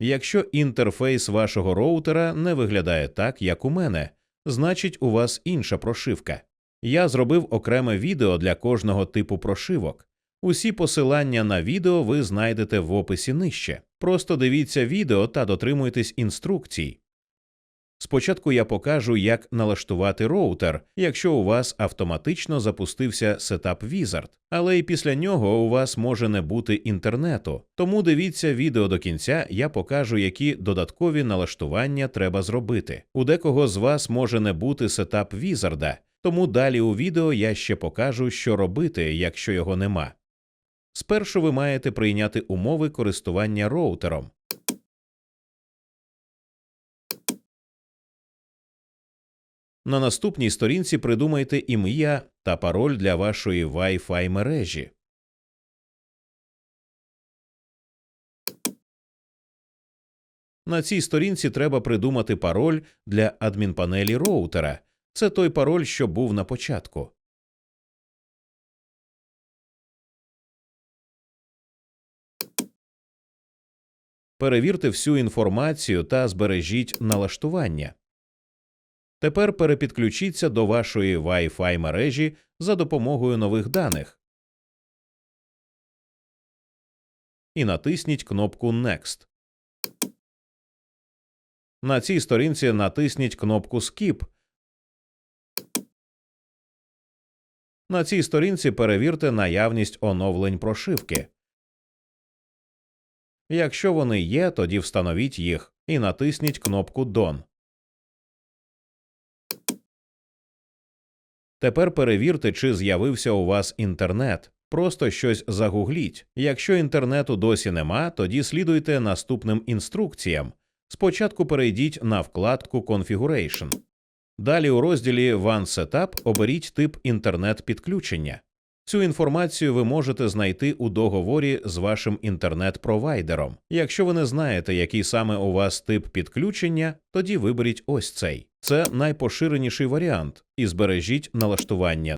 Якщо інтерфейс вашого роутера не виглядає так, як у мене, значить у вас інша прошивка. Я зробив окреме відео для кожного типу прошивок. Усі посилання на відео ви знайдете в описі нижче. Просто дивіться відео та дотримуйтесь інструкцій. Спочатку я покажу, як налаштувати роутер, якщо у вас автоматично запустився Setup Wizard, але і після нього у вас може не бути інтернету. Тому дивіться відео до кінця, я покажу, які додаткові налаштування треба зробити. У декого з вас може не бути Setup Wizard, тому далі у відео я ще покажу, що робити, якщо його нема. Спершу ви маєте прийняти умови користування роутером. На наступній сторінці придумайте ім'я та пароль для вашої Wi-Fi мережі. На цій сторінці треба придумати пароль для адмінпанелі роутера. Це той пароль, що був на початку. Перевірте всю інформацію та збережіть налаштування. Тепер перепідключіться до вашої Wi-Fi мережі за допомогою нових даних і натисніть кнопку Next. На цій сторінці натисніть кнопку Skip. На цій сторінці перевірте наявність оновлень прошивки. Якщо вони є, тоді встановіть їх і натисніть кнопку Done. Тепер перевірте, чи з'явився у вас інтернет. Просто щось загугліть. Якщо інтернету досі нема, тоді слідуйте наступним інструкціям. Спочатку перейдіть на вкладку Configuration. Далі у розділі One Setup оберіть тип інтернет-підключення. Цю інформацію ви можете знайти у договорі з вашим інтернет-провайдером. Якщо ви не знаєте, який саме у вас тип підключення, тоді виберіть ось цей. Це найпоширеніший варіант і збережіть налаштування.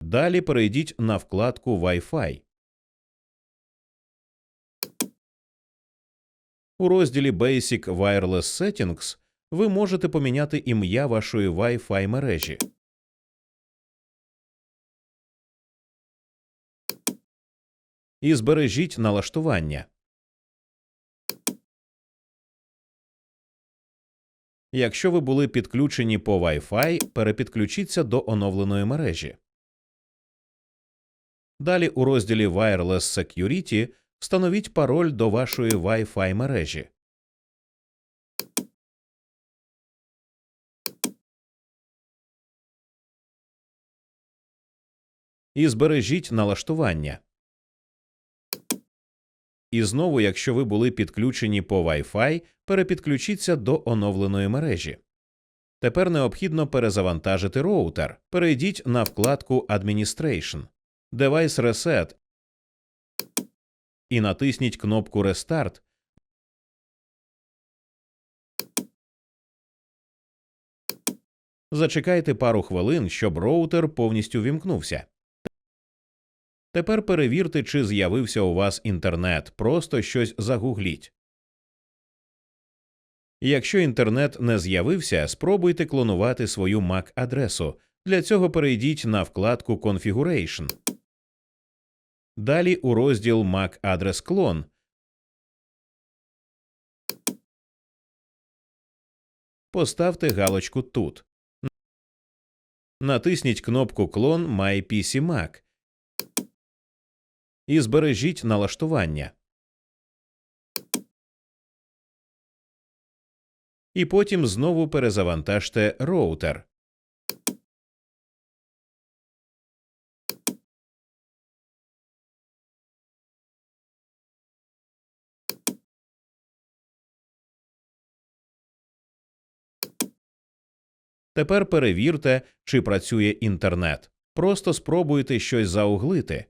Далі перейдіть на вкладку Wi-Fi. У розділі Basic Wireless Settings ви можете поміняти ім'я вашої Wi-Fi мережі. І збережіть налаштування. Якщо ви були підключені по Wi-Fi, перепідключіться до оновленої мережі. Далі у розділі Wireless Security встановіть пароль до вашої Wi-Fi мережі. І збережіть налаштування. І знову, якщо ви були підключені по Wi-Fi, перепідключіться до оновленої мережі. Тепер необхідно перезавантажити роутер. Перейдіть на вкладку Administration, Device Reset і натисніть кнопку Restart. Зачекайте пару хвилин, щоб роутер повністю вімкнувся. Тепер перевірте, чи з'явився у вас інтернет, просто щось загугліть. Якщо інтернет не з'явився, спробуйте клонувати свою MAC-адресу. Для цього перейдіть на вкладку Configuration. Далі у розділ MAC Address Clone поставте галочку тут. Натисніть кнопку Клон My Mac і збережіть налаштування. І потім знову перезавантажте роутер. Тепер перевірте, чи працює інтернет. Просто спробуйте щось зауглити.